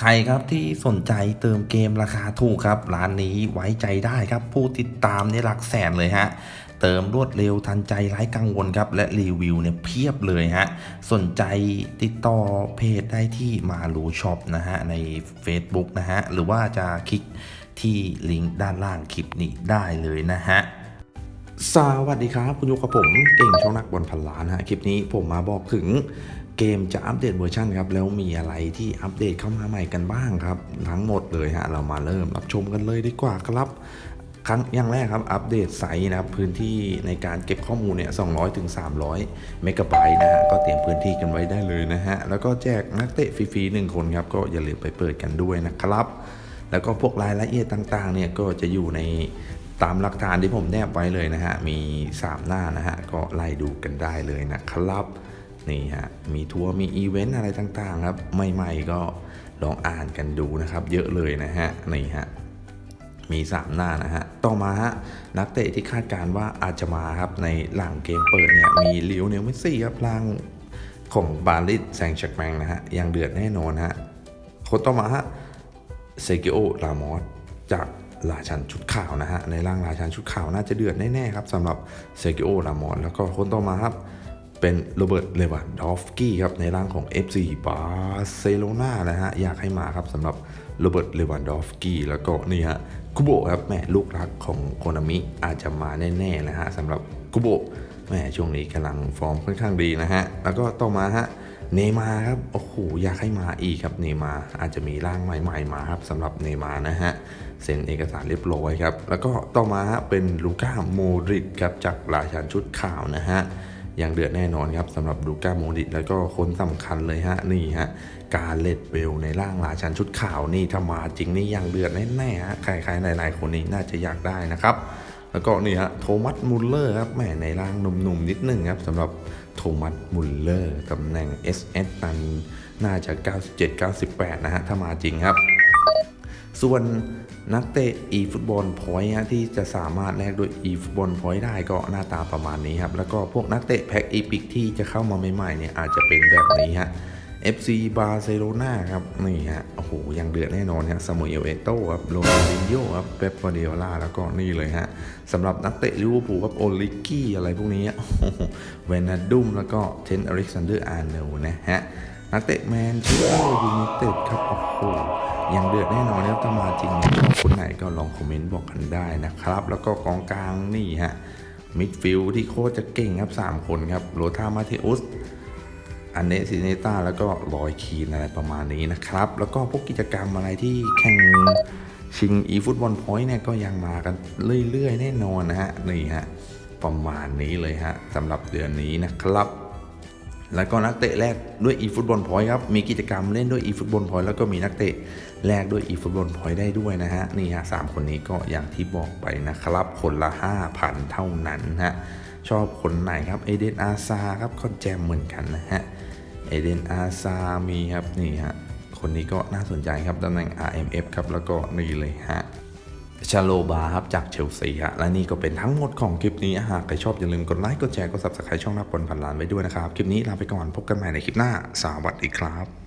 ใครครับที่สนใจเติมเกมราคาถูกครับ ร้านนี้ไว้ใจได้ครับ ผู้ติดตามเนี่ยหลักแสนเลยฮะ เติมรวดเร็วทันใจไร้กังวลครับ และรีวิวเนี่ยเพียบเลยฮะ สนใจติดต่อเพจได้ที่มารูช็อปนะฮะ ใน Facebook นะฮะ หรือว่าจะคลิกที่ลิงก์ด้านล่างคลิปนี้ได้เลยนะฮะสวัสดีครับ คุณอยู่กับผม เก่งช่องนักบอลพันล้านฮะ คลิปนี้ผมมาบอกถึง เกมจะอัปเดตเวอร์ชันครับ แล้วมีอะไรที่อัปเดตเข้ามาใหม่กันบ้างครับ ทั้งหมดเลยฮะ เรามาเริ่มรับชมกันเลยดีกว่าครับ ครั้งอย่างแรกครับ อัปเดตไซส์นะครับ พื้นที่ในการเก็บข้อมูลเนี่ย 200 ถึง 300 เมกะไบต์นะฮะ ก็เตรียมพื้นที่กันไว้ได้เลยนะฮะ แล้วก็แจกนักเตะฟรีๆหนึ่งคนครับ ก็อย่าลืมไปเปิดกันด้วยนะครับ แล้วก็พวกรายละเอียดต่างๆ เนี่ย ก็จะอยู่ในตามหลักฐานที่ผมแนบไว้เลยนะฮะ มี 3 หน้านะฮะ ก็ไล่ดูกันได้เลยนะครับ นี่ฮะมีทัวร์มีอีเวนต์อะไรต่างๆครับใหม่ๆก็ลองอ่านกันดูนะครับ เยอะเลยนะฮะนี่ฮะมี 3 หน้านะฮะ ต่อมาฮะ นักเตะที่คาดการว่าอาจจะมาครับ ในหลังเกมเปิดเนี่ย มีลิวเนลเมสซี่ครับพลังของบาลิสแซงชักแมงนะฮะ ยังเดือดแน่นอนฮะคนต่อมาฮะ เซกิโอรามอสจากราชันชุดขาวนะฮะ ในร่างราชันชุดขาวน่าจะเดือดแน่ๆครับสำหรับเซกิโอรามอสแล้วก็คนต่อมาครับ เป็นโรเบิร์ตเลวันดอฟกี้ครับในร่างของ FC บาร์เซโลนานะฮะอยากให้มาครับสำหรับโรเบิร์ตเลวันดอฟกี้แล้วก็นี่ฮะคุโบครับแม่ลูกรักของโคนามิอาจจะมาแน่ๆนะฮะสำหรับคุโบแม่ช่วงนี้กำลังฟอร์มค่อนข้างดีนะฮะแล้วก็ต่อมาฮะเนมาครับโอ้โหอยากให้มาอีกครับเนมาอาจจะมีร่างใหม่ๆมาครับสำหรับเนมานะฮะเซ็นเอกสารเรียบร้อยครับแล้วก็ต่อมาฮะเป็นลูก้าโมริดครับจากราชันชุดขาวนะฮะ ยังเดือดแน่นอนครับสำหรับลูก้าโมดิแล้วก็คนสำคัญเลยฮะนี่ฮะการเลดเบลในร่างราชันชุดขาวนี่ถ้ามาจริงนี่ยังเดือดแน่ๆฮะใครๆหลายๆคนนี้น่าจะอยากได้นะครับแล้วก็นี่ฮะโทมัสมุลเลอร์ครับแหมในร่างหนุ่มๆนิดหนึ่งครับสำหรับโทมัสมุลเลอร์ตำแหน่ง SS นั้นน่าจะ 97-98 นะฮะถ้ามาจริงครับ ส่วนนักเตะ e ฟุตบอลพอยต์ที่จะสามารถแลกด้วย e ฟุตบอลพอยต์ได้ก็หน้าตาประมาณนี้ครับ แล้วก็พวกนักเตะแพ็กอีพิกที่จะเข้ามาใหม่ๆเนี่ยอาจจะเป็นแบบนี้ฮะ FC บาร์เซโลนาครับนี่ฮะโอ้โหยังเดือดแน่นอนฮะซามูเอลเอโต้ครับโรนัลดินโญ่ครับเป๊ปกวาร์ดิโอลาแล้วก็นี่เลยฮะสำหรับนักเตะลิเวอร์พูลครับโอลิกี้อะไรพวกนี้เวนาดุมแล้วก็เทนอเล็กซานเดอร์อาร์เนลนะฮะ นักเตะแมนเชสเตอร์ยูไนเต็ดครับโอ้โหยังเดือดแน่นอนนะครับถ้ามาจริงคนไหนก็ลองคอมเมนต์บอกกันได้นะครับ แล้วก็กองกลางนี่ฮะมิดฟิลด์ที่โคตรจะเก่งครับ 3 คนครับโรธามาเทอุสอันเนซิเนต้าแล้วก็ลอยคีนอะไรประมาณนี้นะครับ แล้วก็พวกกิจกรรมอะไรที่แข่งชิงอีฟุตบอลพอยต์เนี่ยก็ยังมากันเรื่อยๆ แน่นอนนะฮะนี่ฮะประมาณนี้เลยฮะสำหรับเดือนนี้นะครับ แล้วก็นักเตะแรกด้วย eFootball Point ครับ มีกิจกรรมเล่นด้วย eFootball Point แล้วก็มีนักเตะแลกด้วย eFootball Point ได้ด้วยนะฮะ นี่ฮะสามคนนี้ก็อย่างที่บอกไปนะครับ คนละ 5,000 เท่านั้นฮะ ชอบคนไหนครับ เอเดนอาซาครับก็แจมเหมือนกันนะฮะ เอเดนอาซามีครับ นี่ฮะ คนนี้ก็น่าสนใจครับตำแหน่ง RMF ครับ แล้วก็นี่เลยฮะ ชาโลบาครับจากเชลซีฮะและนี่ก็เป็นทั้งหมดของคลิปนี้หากใครชอบอย่าลืมกดไลค์กดแชร์กดซับสไครต์ช่องนักบอลพันล้านไว้ด้วยนะครับ คลิปนี้ลาไปก่อนพบกันใหม่ในคลิปหน้า สวัสดีครับ